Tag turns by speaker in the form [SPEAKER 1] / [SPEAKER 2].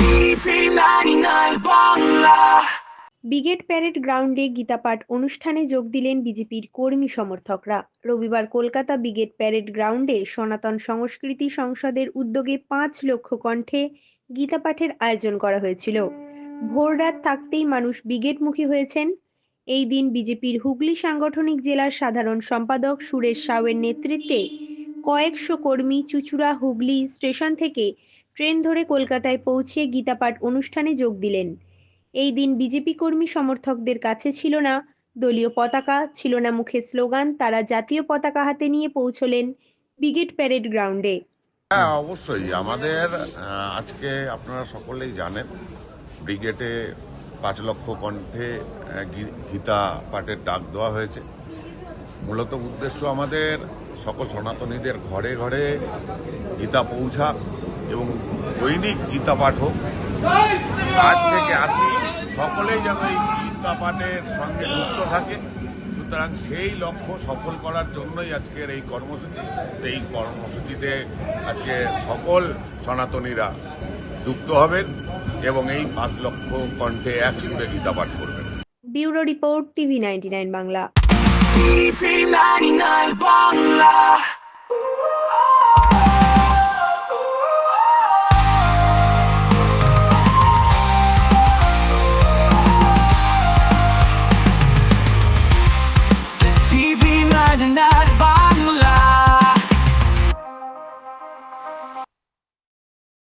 [SPEAKER 1] TV 99 Bangla
[SPEAKER 2] brigade parade গ্রাউন্ডে গীতাপাঠ অনুষ্ঠানে যোগ দিলেন বিজেপির কর্মী সমর্থকরা। রবিবার কলকাতা ব্রিগেড প্যারেড গ্রাউন্ডে সনাতন সংস্কৃতি সংসদের উদ্যোগে পাঁচ লক্ষ কণ্ঠে গীতাপাঠের আয়োজন করা হয়েছিল। ভোররাত থাকতেই মানুষ ব্রিগেডমুখী হয়েছেন। এই দিন বিজেপির হুগলি সাংগঠনিক জেলার সাধারণ সম্পাদক সুরেশ সাউয়ের নেতৃত্বে কয়েকশো কর্মী চুচুড়া হুগলি স্টেশন থেকে ট্রেন ধরে কলকাতায় পৌঁছে গীতাপাঠ অনুষ্ঠানে যোগ দিলেন। এই দিন বিজেপি কর্মী সমর্থকদের কাছে ছিল না, দলীয় পতাকা ছিল না মুখে স্লোগান, তারা জাতীয় পতাকা হাতে নিয়ে পৌঁছলেন ব্রিগেড প্যারেড গ্রাউন্ডে।
[SPEAKER 3] হ্যাঁ অবশ্যই। আমাদের আজকে আপনারা সকলেই জানেন, ব্রিগেডে পাঁচ লক্ষ কণ্ঠে গীতা পাঠের ডাক দেওয়া হয়েছে। মূলত উদ্দেশ্য আমাদের সকল সনাতনীদের ঘরে ঘরে গীতা পৌঁছা এবং দৈনিক গীতা পাঠ হোক। আজ থেকে আসি। সকলেই যেন এই গীতা পাঠের সঙ্গে যুক্ত থাকে। সুতরাং সেই লক্ষ্য সফল করার জন্যই আজকের এই কর্মসূচি। এই কর্মসূচিতে আজকে সকল সনাতনীরা যুক্ত হবেন এবং এই পাঁচ লক্ষ কণ্ঠে এক সুরে গীতা পাঠ করবেন।
[SPEAKER 2] Bureau report TV ninety
[SPEAKER 1] 99 Bangla. 날